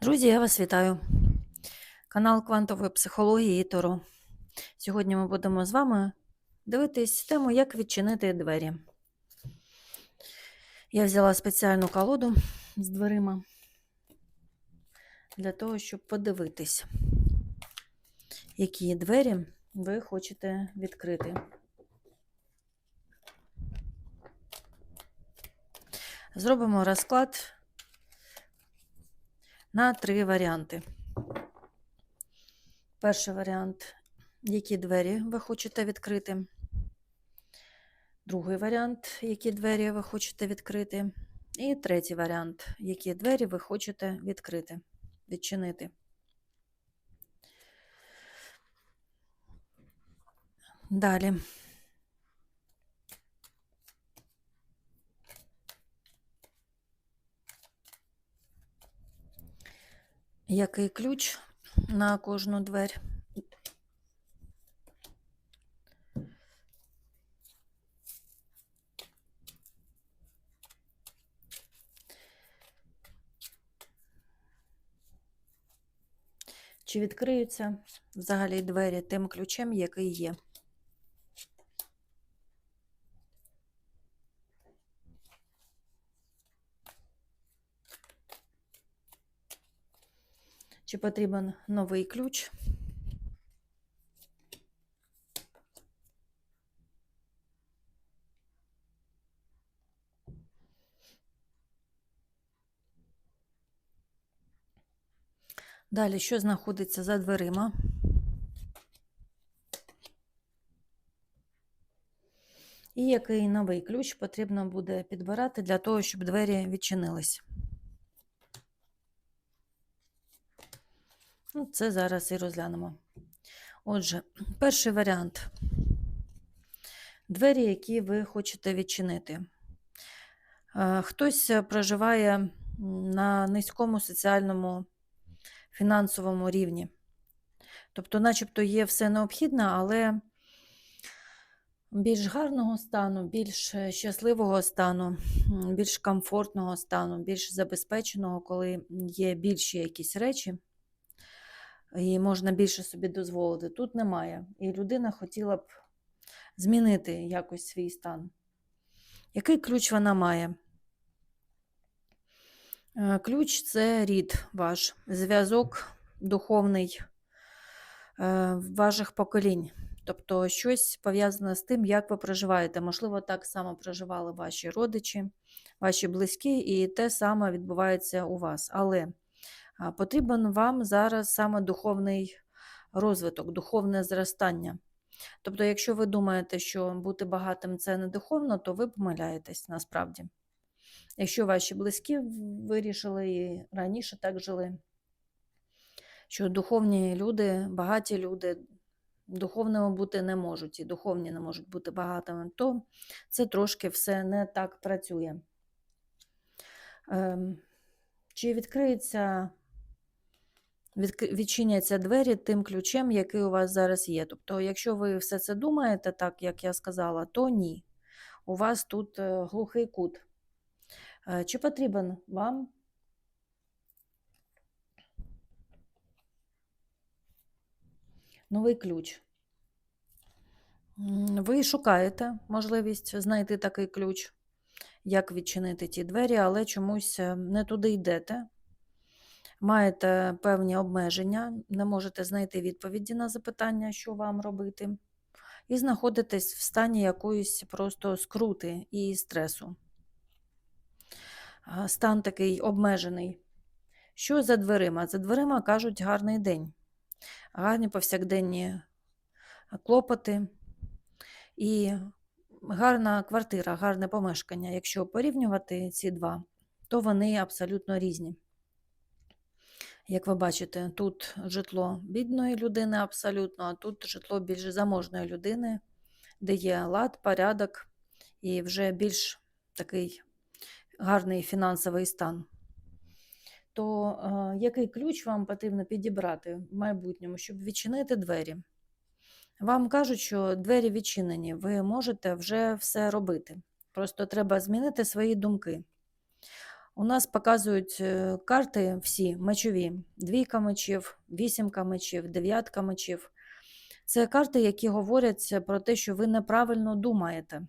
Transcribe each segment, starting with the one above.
Друзі, я вас вітаю. Канал квантової психології і Таро. Сьогодні ми будемо з вами дивитись тему, як відчинити двері. Я взяла спеціальну колоду з дверима для того, щоб подивитись, які двері ви хочете відкрити. Зробимо розклад на три варіанти. Перший варіант, які двері ви хочете відкрити. Другий варіант, які двері ви хочете відкрити. І третій варіант, які двері ви хочете відкрити, відчинити. Далі. Який ключ на кожну двері? Чи відкриються взагалі двері тим ключем, який є? Чи потрібен новий ключ? Далі, що знаходиться за дверима? І який новий ключ потрібно буде підбирати для того, щоб двері відчинились? Ну, це зараз і розглянемо. Отже, перший варіант. Двері, які ви хочете відчинити. Е, Хтось проживає на низькому соціальному фінансовому рівні. Тобто, начебто є все необхідне, але більш гарного стану, більш щасливого стану, більш комфортного стану, більш забезпеченого, коли є більші якісь речі, і можна більше собі дозволити. Тут немає. І людина хотіла б змінити якось свій стан. Який ключ вона має? Е, Ключ це рід ваш, зв'язок духовний е, ваших поколінь. Тобто щось пов'язане з тим, як ви проживаєте. Можливо, так само проживали ваші родичі, ваші близькі, і те саме відбувається у вас. Але потрібен вам зараз саме духовний розвиток, духовне зростання. Тобто, якщо ви думаєте, що бути багатим це не духовно, то ви помиляєтесь насправді. Якщо ваші близькі вирішили і раніше так жили, що духовні люди, багаті люди духовними бути не можуть, і духовні не можуть бути багатими, то це трошки все не так працює. Ем, Чи відкриється, відк- відчиняться двері тим ключем, який у вас зараз є? Тобто, якщо ви все це думаєте, так як я сказала, то ні. У вас тут е, глухий кут. Е, Чи потрібен вам новий ключ? Ви шукаєте можливість знайти такий ключ, як відчинити ті двері, але чомусь е, не туди йдете. Маєте певні обмеження, не можете знайти відповіді на запитання, що вам робити, і знаходитесь в стані якоїсь просто скрути і стресу. Стан такий обмежений. Що за дверима? За дверима кажуть гарний день, гарні повсякденні клопоти і гарна квартира, гарне помешкання. Якщо порівнювати ці два, то вони абсолютно різні. Як ви бачите, тут житло бідної людини абсолютно, а тут житло більш заможної людини, де є лад, порядок і вже більш такий гарний фінансовий стан. То е, який ключ вам потрібно підібрати в майбутньому, щоб відчинити двері? Вам кажуть, що двері відчинені, ви можете вже все робити. Просто треба змінити свої думки. У нас показують е, карти всі мечові: двійка мечів, вісімка мечів, дев'ятка мечів. Це карти, які говорять про те, що ви неправильно думаєте.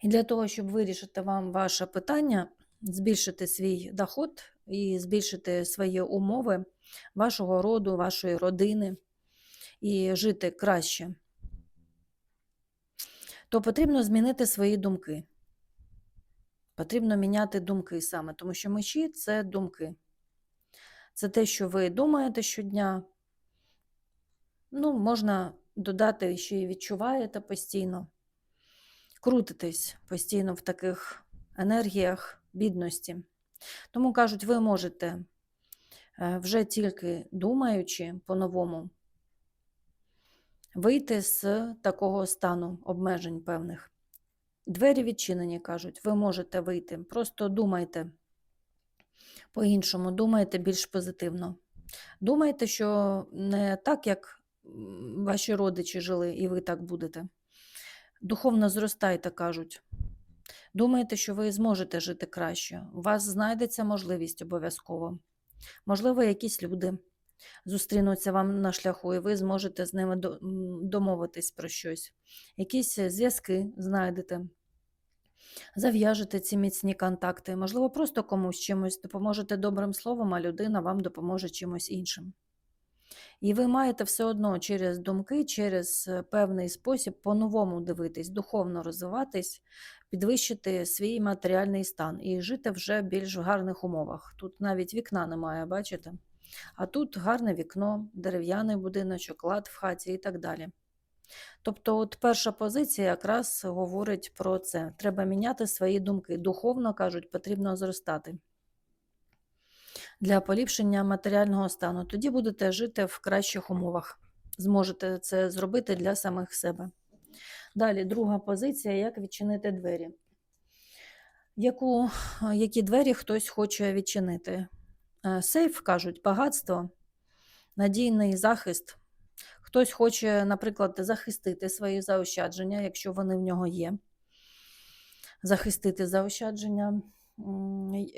І для того, щоб вирішити вам ваше питання, збільшити свій доход і збільшити свої умови вашого роду, вашої родини і жити краще, то потрібно змінити свої думки. Потрібно міняти думки саме, тому що мечі це думки. Це те, що ви думаєте щодня. Ну, можна додати, ще й відчуваєте постійно. Крутитесь постійно в таких енергіях бідності. Тому кажуть, ви можете е, вже тільки думаючи по-новому вийти з такого стану обмежень певних. Двері відчинені, кажуть, ви можете вийти. Просто думайте по-іншому, думайте більш позитивно. Думайте, що не так, як ваші родичі жили, і ви так будете. Духовно зростайте, кажуть. Думайте, що ви зможете жити краще. У вас знайдеться можливість обов'язково. Можливо, якісь люди зустрінуться вам на шляху, і ви зможете з ними домовитись про щось. Якісь зв'язки знайдете. Зав'яжете ці міцні контакти. Можливо, просто комусь чимось допоможете добрим словом, а людина вам допоможе чимось іншим. І ви маєте все одно через думки, через е, певний спосіб по-новому дивитись, духовно розвиватись, підвищити свій матеріальний стан і жити вже більш в гарних умовах. Тут навіть вікна немає, бачите? А тут гарне вікно, дерев'яний будиночок, лад в хаті і так далі. Тобто, от перша позиція якраз говорить про це. Треба міняти свої думки. Духовно кажуть, потрібно зростати для поліпшення матеріального стану. Тоді будете жити в кращих умовах. Зможете це зробити для самих себе. Далі, друга позиція як відчинити двері. Яку, які двері хтось хоче відчинити? Е, Сейф кажуть, багатство, надійний захист. Хтось хоче, наприклад, захистити свої заощадження, якщо вони в нього є. Захистити заощадження.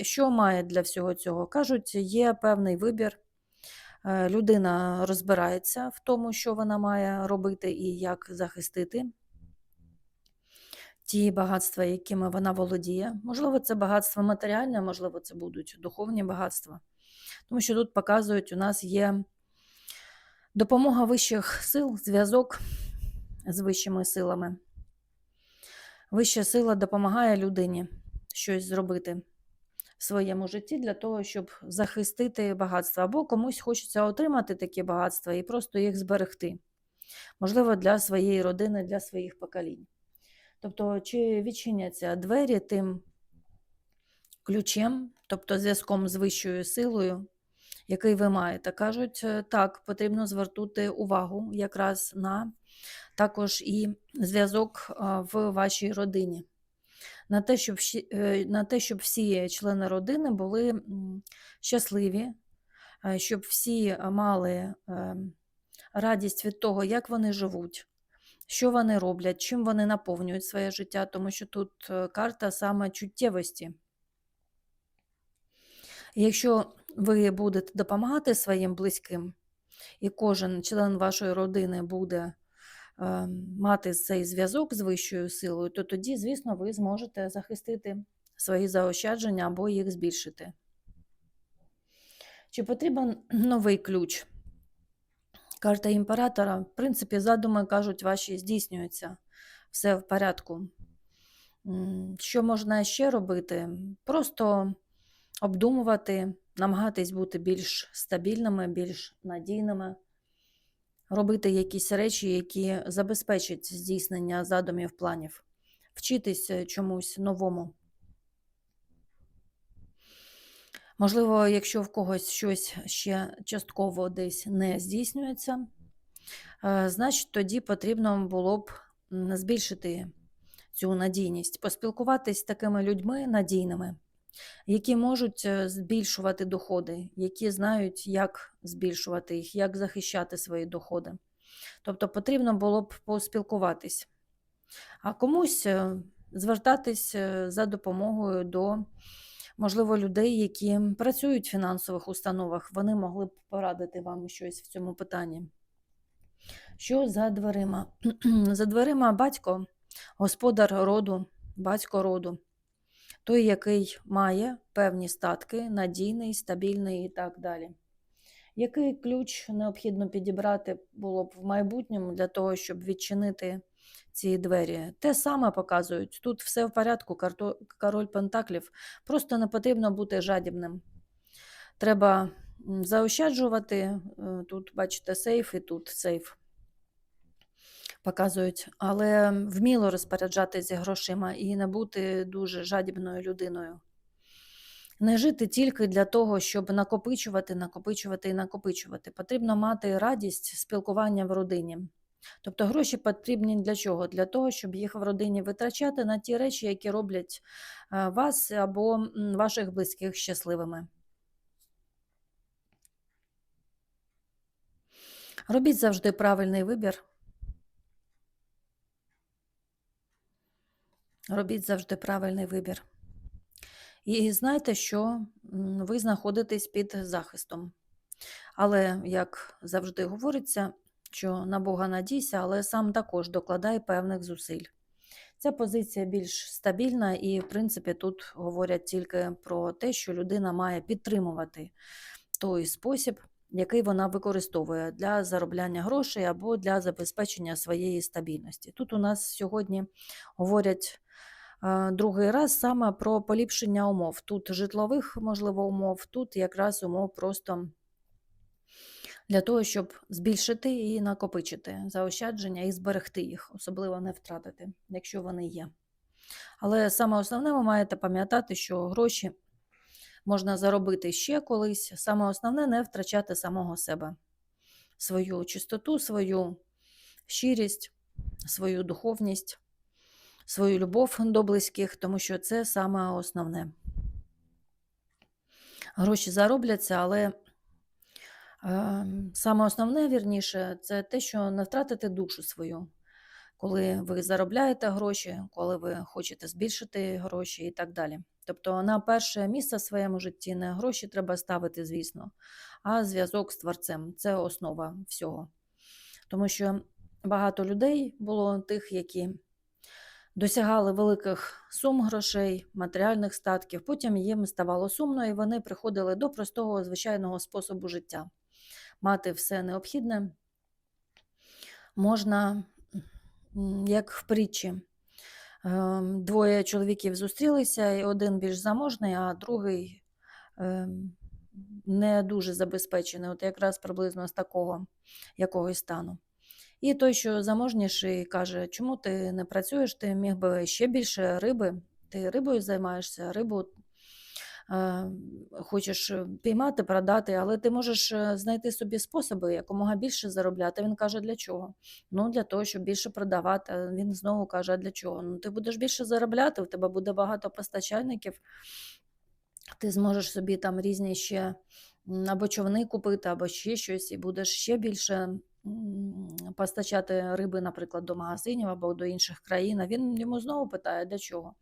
Що має для всього цього? Кажуть, є певний вибір. Е, Людина розбирається в тому, що вона має робити і як захистити ті багатства, якими вона володіє. Можливо, це багатство матеріальне, можливо, це будуть духовні багатства. Тому що тут показують, у нас є допомога вищих сил, зв'язок з вищими силами. Вища сила допомагає людині щось зробити в своєму житті для того, щоб захистити багатство. Або комусь хочеться отримати такі багатства і просто їх зберегти. Можливо, для своєї родини, для своїх поколінь. Тобто, чи відчиняться двері тим ключем, тобто зв'язком з вищою силою, який ви маєте. Кажуть, е, так, потрібно звернути увагу якраз на також і зв'язок в вашій родині. На те, щоб, е, на те, щоб всі члени родини були щасливі, е, щоб всі мали радість від того, як вони живуть, що вони роблять, чим вони наповнюють своє життя, тому що тут карта саме чуттєвості. Якщо ви будете допомагати своїм близьким, і кожен член вашої родини буде е, мати цей зв'язок з вищою силою, то тоді, звісно, ви зможете захистити свої заощадження або їх збільшити. Чи потрібен новий ключ? Карта імператора, в принципі, задуми кажуть, ваші здійснюються. Все в порядку. Що можна ще робити? Просто обдумувати, намагатись бути більш стабільними, більш надійними, робити якісь речі, які забезпечать здійснення задумів, планів, вчитись е, чомусь новому. Можливо, якщо в когось щось ще частково десь не здійснюється, е, значить тоді потрібно було б збільшити цю надійність, поспілкуватись з такими людьми надійними, які можуть е, збільшувати доходи, які знають, як збільшувати їх, як захищати свої доходи. Тобто потрібно було б поспілкуватись. А комусь е, звертатись е, за допомогою до можливо, людей, які працюють в фінансових установах, вони могли б порадити вам щось в цьому питанні. Що за дверима? За дверима батько, господар роду, батько роду, той, який має певні статки, надійний, стабільний і так далі. Який ключ необхідно підібрати було б в майбутньому для того, щоб відчинити ці двері? Те саме показують. Тут все в порядку, король Пентаклів. Просто не потрібно бути жадібним. Треба заощаджувати. е, Тут, бачите, сейф і тут сейф показують, але вміло розпоряджатися грошима і не бути дуже жадібною людиною. Не жити тільки для того, щоб накопичувати, накопичувати і накопичувати. Потрібно мати радість спілкування в родині. Тобто гроші потрібні для чого? Для того, щоб їх в родині витрачати на ті речі, які роблять е, вас або ваших близьких щасливими. Робіть завжди правильний вибір. Робіть завжди правильний вибір. І знайте, що ви знаходитесь під захистом. Але, як завжди говориться, що на Бога надійся, але сам також докладай певних зусиль. Ця позиція більш стабільна, і, в принципі, тут говорять тільки про те, що людина має підтримувати той спосіб, який вона використовує для заробляння грошей або для забезпечення своєї стабільності. Тут у нас сьогодні говорять другий раз саме про поліпшення умов. Тут житлових, можливо, умов, тут якраз умов просто для того, щоб збільшити і накопичити заощадження і зберегти їх, особливо не втратити, якщо вони є. Але саме основне, ви маєте пам'ятати, що гроші можна заробити ще колись. Саме основне не втрачати самого себе, свою чистоту, свою щирість, свою духовність, свою любов до близьких, тому що це саме основне. Гроші заробляться, але Ем, Саме основне, вірніше, це те, що не втратити душу свою, коли ви заробляєте гроші, коли ви хочете збільшити гроші і так далі. Тобто на перше місце в своєму житті не гроші треба ставити, звісно, а зв'язок з творцем це основа всього. Тому що багато людей було тих, які досягали великих сум грошей, матеріальних статків, потім їм ставало сумно, і вони приходили до простого звичайного способу життя. Мати все необхідне, можна, як в притчі, ем, двоє чоловіків зустрілися, і один більш заможний, а другий ем, не дуже забезпечений, от якраз приблизно з такого якогось стану. І той, що заможніший, каже, чому ти не працюєш, ти міг би ще більше риби, ти рибою займаєшся, рибу е, хочеш е, піймати, продати, але ти можеш знайти собі способи якомога більше заробляти. Він каже, для чого? Ну, для того, щоб більше продавати. Він знову каже, а для чого? Ну, ти будеш більше заробляти, у тебе буде багато постачальників, ти зможеш собі там різні ще або човни купити, або ще щось, і будеш ще більше постачати риби, наприклад, до магазинів або до інших країн. Він йому знову питає, для чого?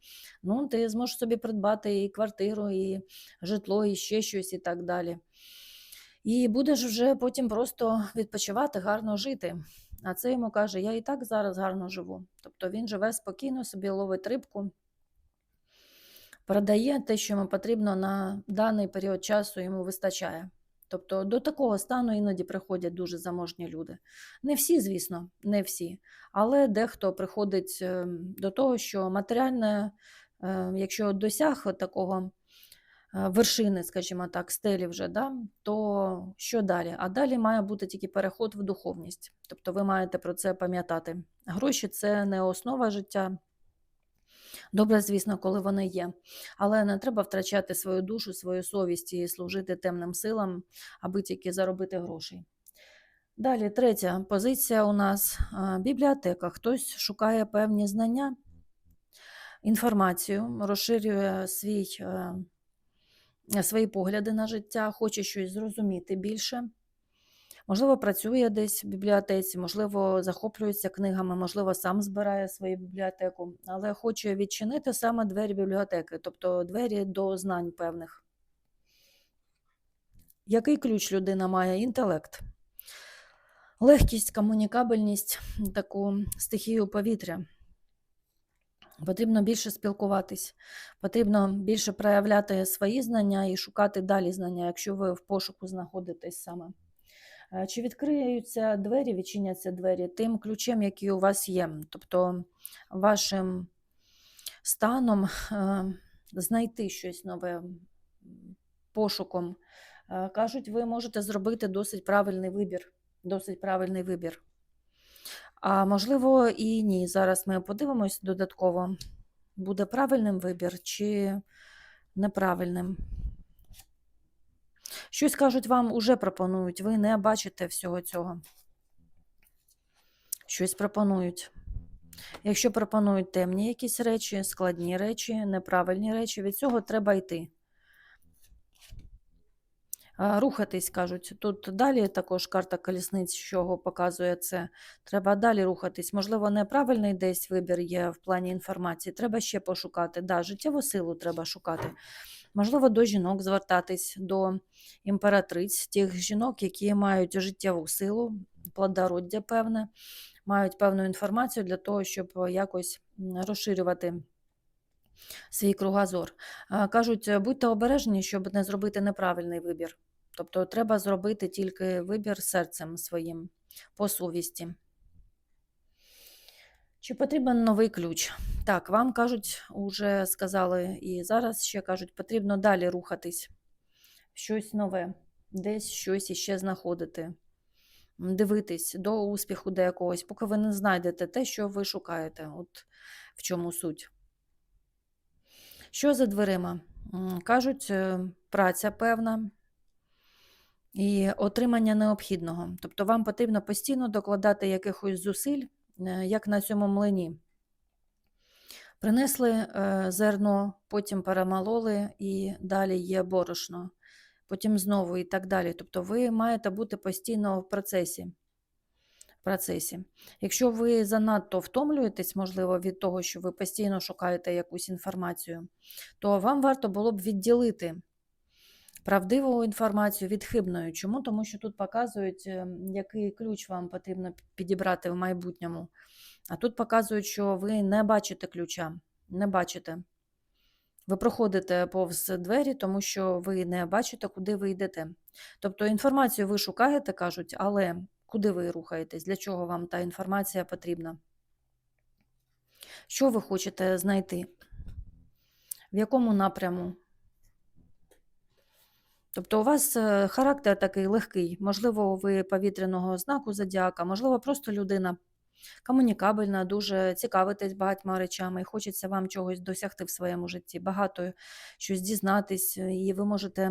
Ну, ти зможеш собі придбати і квартиру, і житло, і ще щось, і так далі. І будеш вже потім просто відпочивати, гарно жити. А це йому каже: я і так зараз гарно живу. Тобто він живе спокійно, собі ловить рибку, продає те, що йому потрібно на даний період часу, йому вистачає. Тобто до такого стану іноді приходять дуже заможні люди. Не всі, звісно, не всі. Але дехто приходить е, до того, що матеріальне, е, якщо досяг такого е, вершини, скажімо так, стелі вже, да, то що далі? А далі має бути тільки переход в духовність. Тобто ви маєте про це пам'ятати. Гроші це не основа життя. Добре, звісно, коли вони є. Але не треба втрачати свою душу, свою совість і служити темним силам, аби тільки заробити грошей. Далі, третя позиція у нас бібліотека. Хтось шукає певні знання, інформацію, розширює свій, е, свої погляди на життя, хоче щось зрозуміти більше. Можливо, працює десь в бібліотеці, можливо, захоплюється книгами, можливо, сам збирає свою бібліотеку, але хоче відчинити саме двері бібліотеки, тобто двері до знань певних. Який ключ людина має? Інтелект. Легкість, комунікабельність, таку стихію повітря. Потрібно більше спілкуватись, потрібно більше проявляти свої знання і шукати далі знання, якщо ви в пошуку знаходитесь саме. Е, Чи відкриються двері, відчиняться двері тим ключем, який у вас є, тобто вашим станом е, знайти щось нове пошуком. Е, Кажуть, ви можете зробити досить правильний вибір. Досить правильний вибір. А можливо, і ні. Зараз ми подивимось додатково, буде правильним вибір чи неправильним. Щось кажуть, вам уже пропонують, ви не бачите всього цього. Щось пропонують. Якщо пропонують темні якісь речі, складні речі, неправильні речі, від цього треба йти. Рухатись, кажуть. Тут далі також карта колісниць, що показує це. Треба далі рухатись. Можливо, неправильний десь вибір є в плані інформації. Треба ще пошукати. Да, життєву силу треба шукати. Можливо, до жінок звертатись, до імператриць, тих жінок, які мають життєву силу, плодороддя певне, мають певну інформацію для того, щоб якось розширювати свій кругозор. Кажуть, е, будьте обережні, щоб не зробити неправильний вибір. Тобто треба зробити тільки вибір серцем своїм по совісті. Чи потрібен новий ключ? Так, вам кажуть, уже сказали, і зараз ще кажуть, потрібно далі рухатись. Щось нове, десь щось іще знаходити, дивитись до успіху до якогось, поки ви не знайдете те, що ви шукаєте. От в чому суть. Що за дверима? Кажуть, е, праця певна і отримання необхідного. Тобто вам потрібно постійно докладати якихось зусиль, як на цьому млині. Принесли е, зерно, потім перемололи і далі є борошно, потім знову і так далі. Тобто ви маєте бути постійно в процесі. процесі. Якщо ви занадто втомлюєтесь, можливо, від того, що ви постійно шукаєте якусь інформацію, то вам варто було б відділити правдиву інформацію від хибної. Чому? Тому що тут показують, е, який ключ вам потрібно підібрати в майбутньому. А тут показують, що ви не бачите ключа, не бачите. Ви проходите повз двері, тому що ви не бачите, куди ви йдете. Тобто інформацію ви шукаєте, кажуть, але куди ви рухаєтесь, для чого вам та інформація потрібна? Що ви хочете знайти? В якому напряму? Тобто у вас е, характер такий легкий, можливо, ви повітряного знаку зодіака, можливо, просто людина комунікабельна, дуже цікавитесь багатьма речами і хочеться вам чогось досягти в своєму житті, багато щось дізнатись, е, і ви можете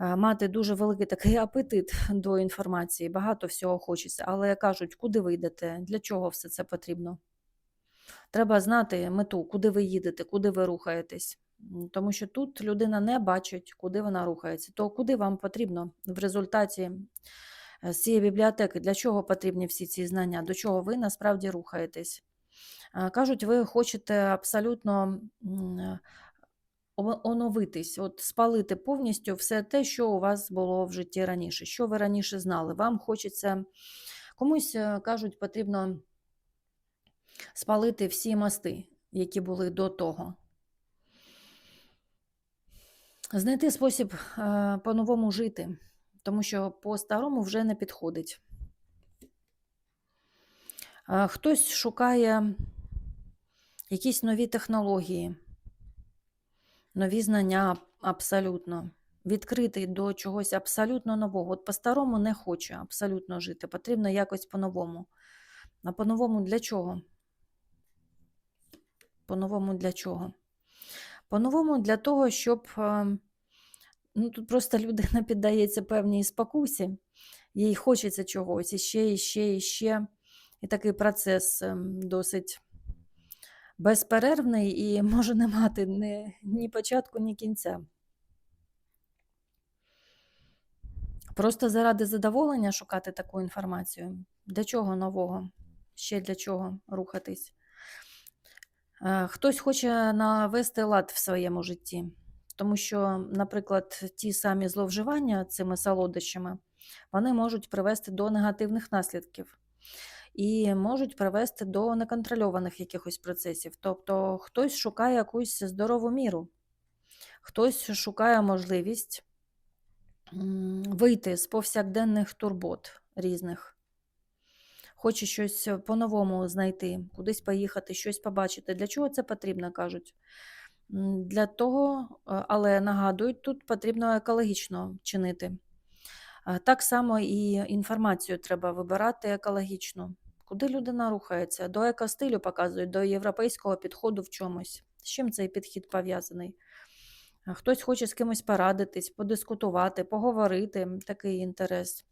е, мати дуже великий такий апетит до інформації, багато всього хочеться. Але кажуть, куди ви йдете, для чого все це потрібно? Треба знати мету, куди ви їдете, куди ви рухаєтесь. Тому що тут людина не бачить, куди вона рухається. То куди вам потрібно в результаті е, з цієї бібліотеки, для чого потрібні всі ці знання, до чого ви насправді рухаєтесь? Е, Кажуть, ви хочете абсолютно е, оновитись, от спалити повністю все те, що у вас було в житті раніше, що ви раніше знали. Вам хочеться комусь кажуть, потрібно спалити всі мости, які були до того. Знайти спосіб е, по-новому жити, тому що по-старому вже не підходить. Е, Хтось шукає якісь нові технології, нові знання абсолютно, відкритий до чогось абсолютно нового. От по-старому не хоче абсолютно жити, потрібно якось по-новому. А по-новому для чого? По-новому для чого? По-новому для того, щоб е, ну, тут просто людина піддається певній спокусі, їй хочеться чогось іще, іще, іще. І такий процес ем, досить безперервний і може не мати ні, ні початку, ні кінця. Просто заради задоволення шукати таку інформацію. Для чого нового? Ще для чого рухатись? Хтось хоче навести лад в своєму житті, тому що, наприклад, ті самі зловживання цими солодощами вони можуть привести до негативних наслідків і можуть привести до неконтрольованих якихось процесів. Тобто хтось шукає якусь здорову міру, хтось шукає можливість вийти з повсякденних турбот різних. Хоче щось е, по-новому знайти, кудись поїхати, щось побачити. Для чого це потрібно, кажуть? Для того, е, але нагадують, тут потрібно екологічно чинити. Е, Так само і інформацію треба вибирати екологічну. Куди людина рухається? До екостилю показують, до європейського підходу в чомусь. З чим цей підхід пов'язаний? Хтось хоче з кимось порадитись, подискутувати, поговорити, такий інтерес.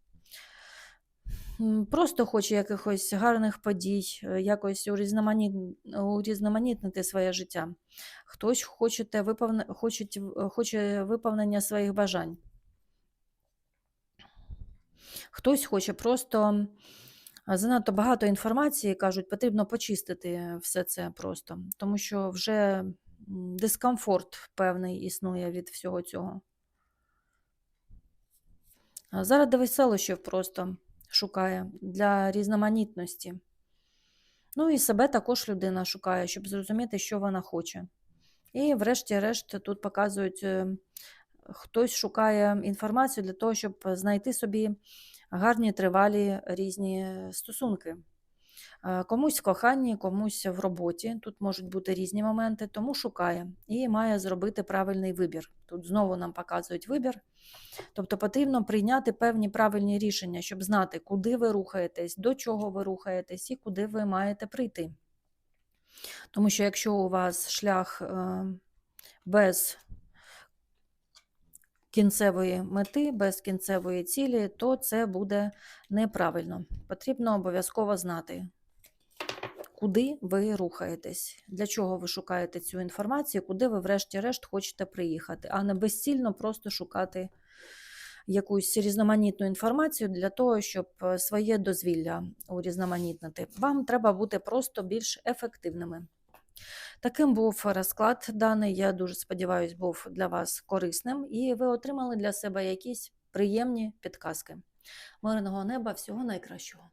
Просто хоче якихось гарних подій, е, якось урізномані- урізноманітнити своє життя. Хтось хочете виповне, хочуть, хоче виповнення своїх бажань. Хтось хоче просто занадто багато інформації, кажуть, потрібно почистити все це просто, тому що вже дискомфорт певний існує від всього цього. Заради веселощів просто шукає для різноманітності. Ну і себе також людина шукає, щоб зрозуміти, що вона хоче. І, врешті-решт, тут показують, е, хтось шукає інформацію для того, щоб знайти собі гарні, тривалі різні стосунки. Е, Комусь в коханні, комусь в роботі. Тут можуть бути різні моменти, тому шукає і має зробити правильний вибір. Тут знову нам показують вибір. Тобто потрібно прийняти певні правильні рішення, щоб знати, куди ви рухаєтесь, до чого ви рухаєтесь і куди ви маєте прийти. Тому що якщо у вас шлях е, без кінцевої мети, без кінцевої цілі, то це буде неправильно. Потрібно обов'язково знати, куди ви рухаєтесь, для чого ви шукаєте цю інформацію, куди ви, врешті-решт, хочете приїхати, а не безцільно просто шукати якусь різноманітну інформацію для того, щоб е, своє дозвілля урізноманітнити. Вам треба бути просто більш ефективними. Таким був розклад даний. Я дуже сподіваюся, був для вас корисним, і ви отримали для себе якісь приємні підказки. Мирного неба, всього найкращого.